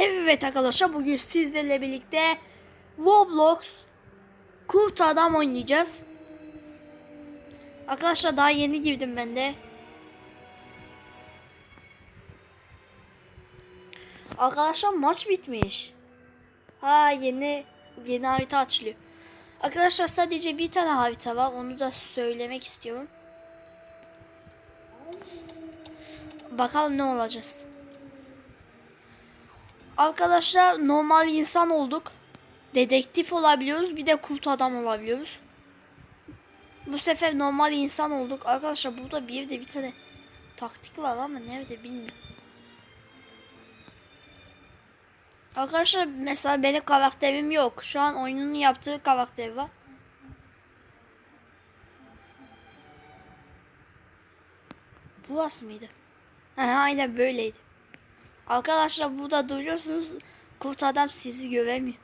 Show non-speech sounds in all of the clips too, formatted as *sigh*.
Evet arkadaşlar bugün sizlerle birlikte Roblox Kurt Adam oynayacağız. Arkadaşlar daha yeni girdim ben de. Arkadaşlar maç bitmiş. Ha yeni yeni harita açılıyor. Arkadaşlar sadece bir tane harita var. Onu da söylemek istiyorum. Bakalım ne olacağız. Arkadaşlar normal insan olduk. Dedektif olabiliyoruz. Bir de kurt adam olabiliyoruz. Bu sefer normal insan olduk. Arkadaşlar burada bir de bir tane taktik var ama nerede bilmiyorum. Arkadaşlar mesela benim karakterim yok. Şu an oyunun yaptığı karakter var. Burası mıydı? He, aynen böyleydi. Arkadaşlar burada duruyorsunuz. Kurt adam sizi göremiyor.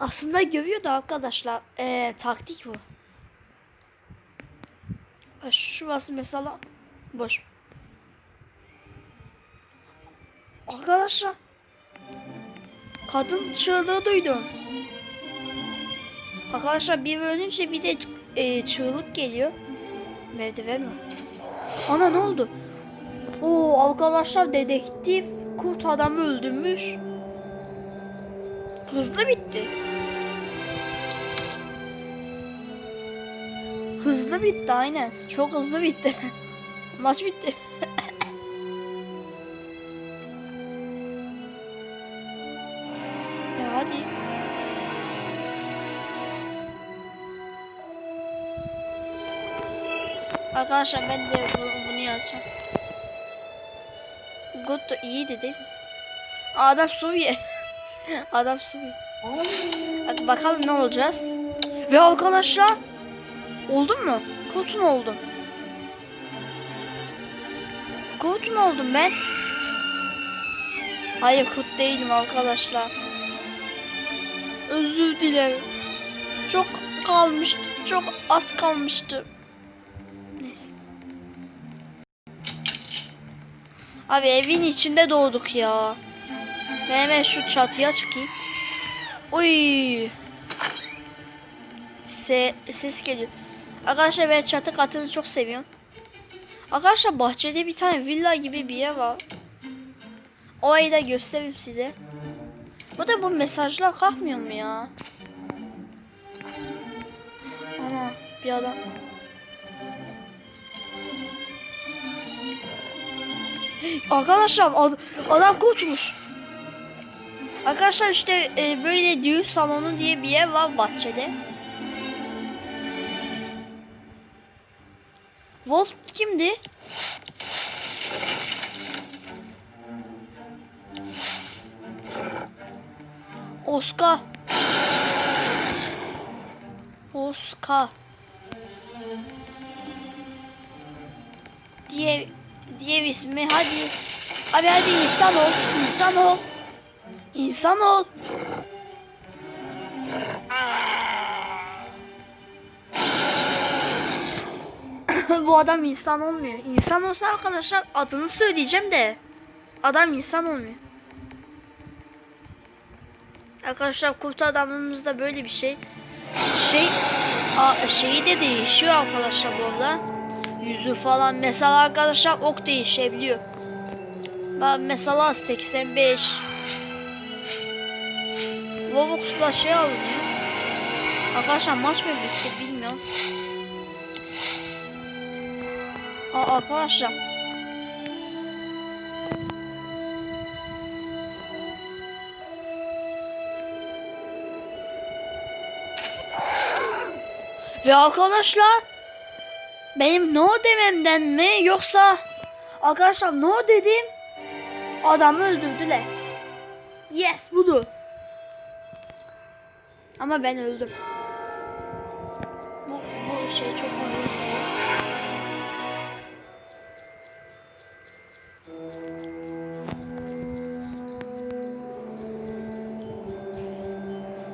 Aslında görüyor da arkadaşlar. Ee, taktik bu. E, Şurası mesela boş. Arkadaşlar. Kadın çığlığı duydum. Arkadaşlar bir ölünce bir de e, çığlık geliyor. Merdiven var. Ana ne oldu? Oo arkadaşlar dedektif kurt adamı öldürmüş. Hızlı bitti. Hızlı bitti aynen. Çok hızlı bitti. *laughs* Maç bitti. *laughs* ya hadi. Arkadaşlar ben de bu- bunu yazacağım. Good da iyiydi değil mi? Adam Suriye. *laughs* Adam Suriye. Hadi bakalım ne olacağız. Ve arkadaşlar oldun mu? Mu oldum? Mu oldum ben? Hayır kurt değilim arkadaşlar. Özür dilerim. Çok kalmıştı. Çok az kalmıştı. Abi evin içinde doğduk ya. Ben hemen şu çatıya çıkayım. Uy. Se ses geliyor. Arkadaşlar ben çatı katını çok seviyorum. Arkadaşlar bahçede bir tane villa gibi bir yer var. Orayı da göstereyim size. Bu da bu mesajlar kalkmıyor mu ya? Ana bir adam. Arkadaşlar ad- adam kurtmuş. Arkadaşlar işte e, böyle düğün salonu diye bir yer var bahçede. Wolf kimdi? Oscar. Oscar. Diye diye ismi hadi. Abi hadi insan ol. İnsan ol. İnsan ol. *coughs* Bu adam insan olmuyor. İnsan olsa arkadaşlar adını söyleyeceğim de adam insan olmuyor. Arkadaşlar kurt adamımızda böyle bir şey. Şey a, şeyi de değişiyor arkadaşlar burada. Yüzü falan mesela arkadaşlar ok değişebiliyor. Bak mesela 85 Robux'la şey alınıyor. Arkadaşlar maç mı bitti bilmiyorum. Aa, arkadaşlar. Ve arkadaşlar benim no dememden mi yoksa arkadaşlar no dedim adamı öldürdüler. Yes budur. Ama ben öldüm. Bu, bu şey çok uzun.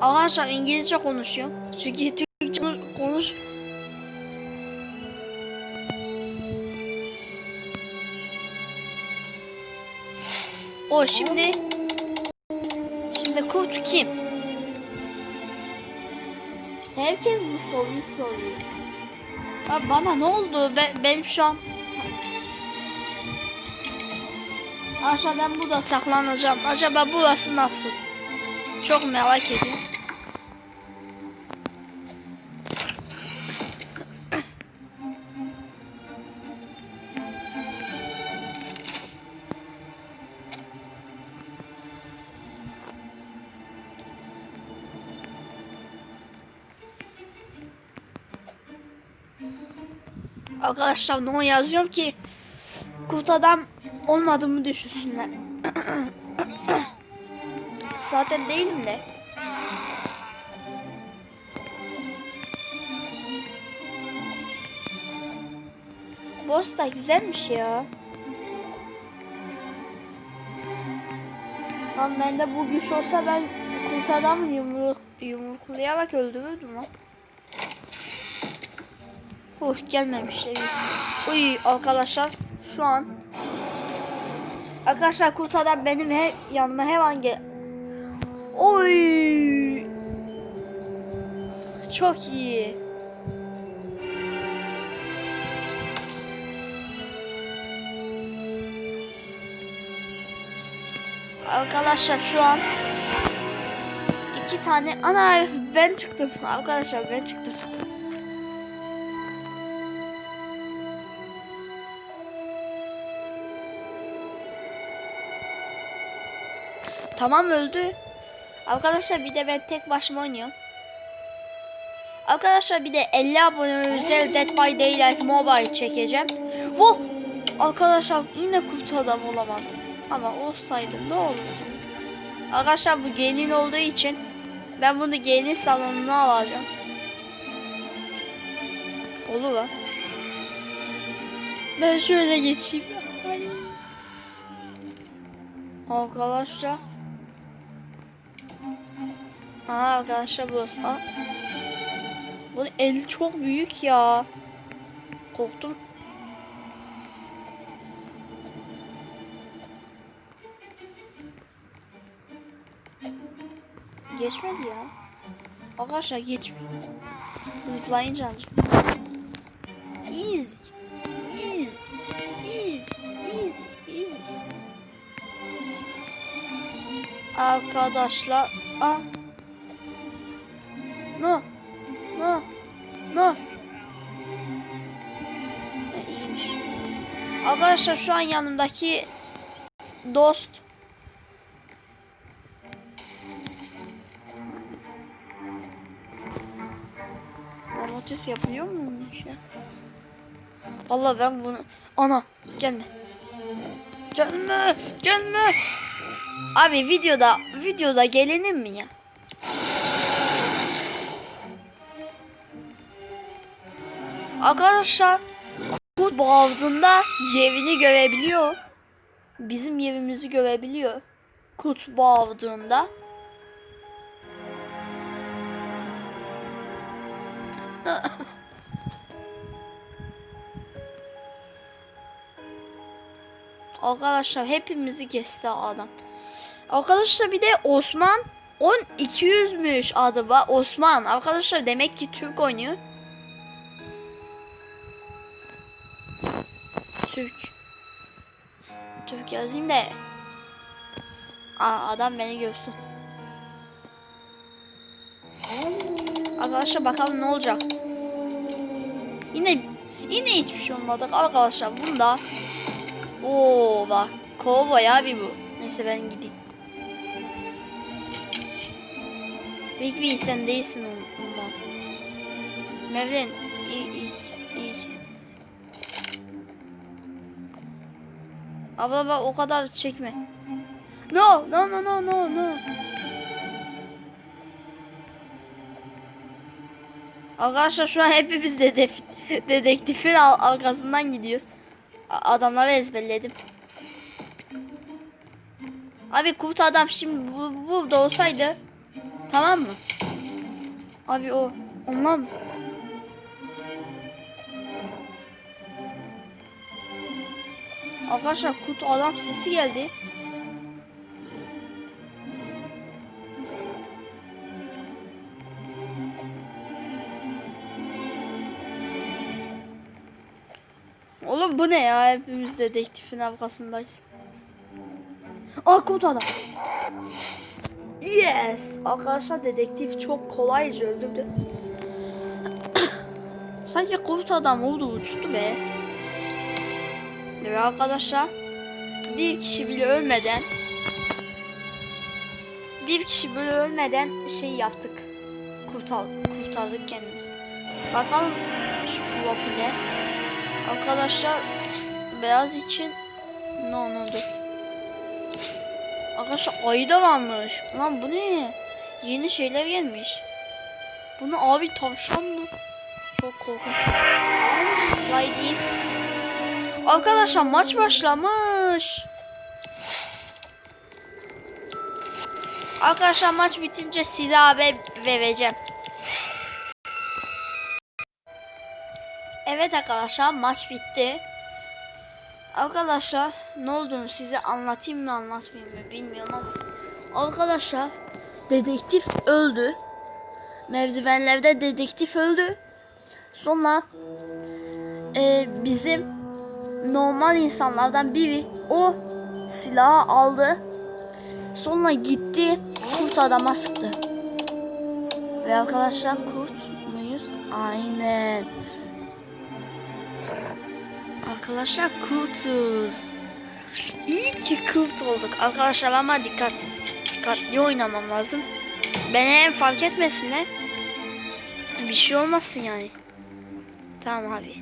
Arkadaşlar İngilizce konuşuyorum. Çünkü Türkçe konuş O şimdi kurt kim? Herkes bu soruyu soruyor. Ya bana ne oldu? Ben, benim şu an... Aşağı ben burada saklanacağım. Acaba burası nasıl? Çok merak ediyorum. Arkadaşlar ne yazıyorum ki kurt adam olmadığımı düşünsünler. *coughs* Zaten değilim de. Boss da güzelmiş ya. Lan bende bu güç olsa ben kurt adamı yumruk, yumruklayarak öldürürdüm lan. Hoş gelmemiş evet. Uy arkadaşlar şu an Arkadaşlar kurt adam benim he, yanıma hemen gel. Oy. Çok iyi. Arkadaşlar şu an iki tane ana ben çıktım arkadaşlar ben çıktım. Tamam öldü. Arkadaşlar bir de ben tek başıma oynuyorum. Arkadaşlar bir de 50 abone özel Dead by Daylight Mobile çekeceğim. Vuh! Arkadaşlar yine kurt adam olamadım. Ama olsaydım ne olurdu? Arkadaşlar bu gelin olduğu için ben bunu gelin salonuna alacağım. Olur mu? Ben şöyle geçeyim. Arkadaşlar. Aa arkadaşlar burası. Aa. Bunun eli çok büyük ya. Korktum. Geçmedi ya. Arkadaşlar geç. Zıplayınca alacağım. Easy. Easy. Easy. Easy. Easy. Arkadaşlar. Aa. No. No. No. Ha, iyiymiş. Arkadaşlar şu an yanımdaki dost Domates yapıyor muymuş ya? Vallahi ben bunu... Ana gelme. Gelme. Gelme. Abi videoda videoda gelenim mi ya? Arkadaşlar kurt boğazında yerini görebiliyor. Bizim yerimizi görebiliyor. Kurt boğazında. *laughs* Arkadaşlar hepimizi kesti adam. Arkadaşlar bir de Osman 10200'müş adı var. Osman. Arkadaşlar demek ki Türk oynuyor. Türk. Türk yazayım da. Aa, adam beni görsün. Arkadaşlar bakalım ne olacak. Yine yine hiçbir şey olmadı arkadaşlar. Bunda Oo bak. Kovboy abi bu. Neyse ben gideyim. Big B sen değilsin umman. Mevlen iyi. Abla bak o kadar çekme. No no no no no no. Arkadaşlar şu an hepimiz dedektifin arkasından gidiyoruz. Adamları ezberledim. Abi kurt adam şimdi bu, burada olsaydı tamam mı? Abi o ondan mı? Arkadaşlar kutu adam sesi geldi. Oğlum bu ne ya? Hepimiz dedektifin arkasındayız. Aa kod adam. Yes! Arkadaşlar dedektif çok kolayca öldürdü. *coughs* Sanki kurt adam oldu uçtu be. Ve arkadaşlar bir kişi bile ölmeden bir kişi bile ölmeden şey yaptık. Kurtar, kurtardık kendimizi. Bakalım şu profile. Arkadaşlar beyaz için ne oldu? Arkadaşlar ayı da varmış. Lan bu ne? Yeni şeyler gelmiş. Bu ne abi tavşan mı? Çok korkunç. Vay. Arkadaşlar maç başlamış. Arkadaşlar maç bitince size haber vereceğim. Evet arkadaşlar maç bitti. Arkadaşlar ne olduğunu size anlatayım mı anlatmayayım mı bilmiyorum ama arkadaşlar dedektif öldü. Merdivenlerde dedektif öldü. Sonra e, bizim normal insanlardan biri o silahı aldı. Sonra gitti kurt adama sıktı. Ve arkadaşlar kurt muyuz? Aynen. Arkadaşlar kurtuz. İyi ki kurt olduk. Arkadaşlar ama dikkat dikkatli oynamam lazım. Beni hem fark etmesinler. Bir şey olmasın yani. Tamam abi.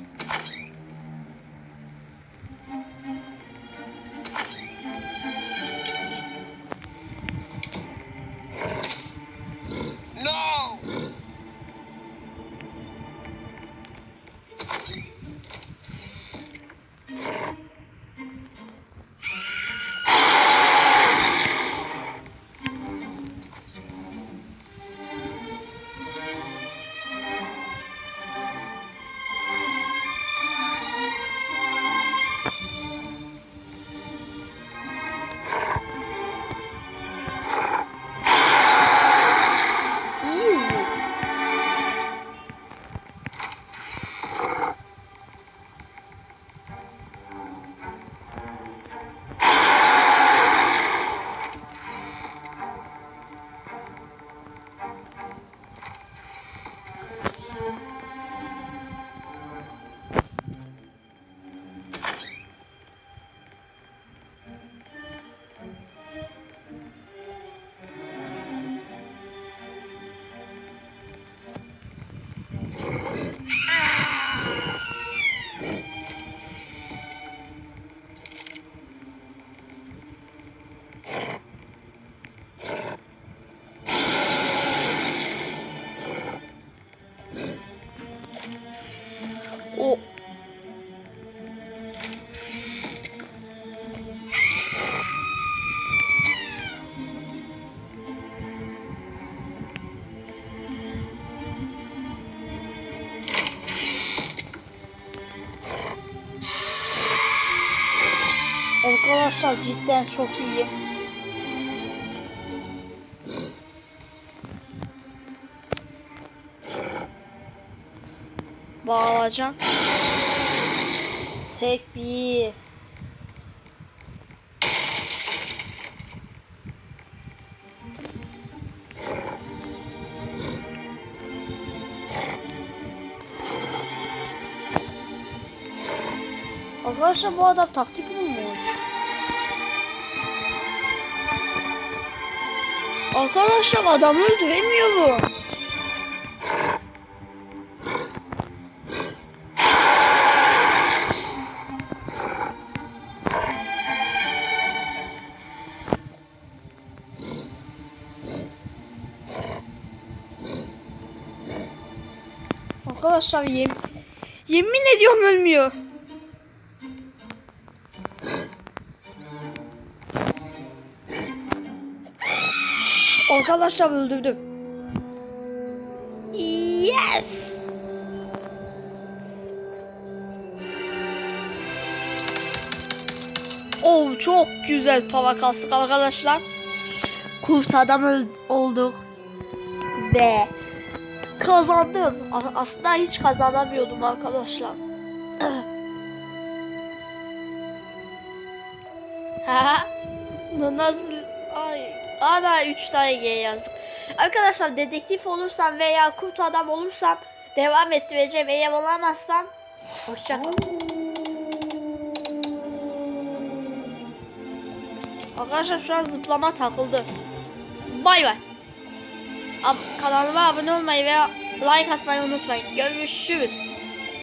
Arkadaşlar cidden çok iyi. Bağlayacağım. Tek bir. Arkadaşlar bu adam taktik mi bulmuş? Arkadaşlar adamı öldüremiyor bu. Arkadaşlar yem yemin ediyorum ölmüyor. Arkadaşlar öldürdüm. Yes. Oh çok güzel para kastık arkadaşlar. Kurt adam olduk. Ve kazandım. Aslında hiç kazanamıyordum arkadaşlar. *clears throat* Ha? Nasıl? Ay. Ana 3 tane G yazdık. Arkadaşlar dedektif olursam veya kurt adam olursam devam ettireceğim. Eğer olamazsam hoşçakalın. Arkadaşlar şu an zıplama takıldı. Bay bay. Ab- Kanalıma abone olmayı veya like atmayı unutmayın. Görüşürüz.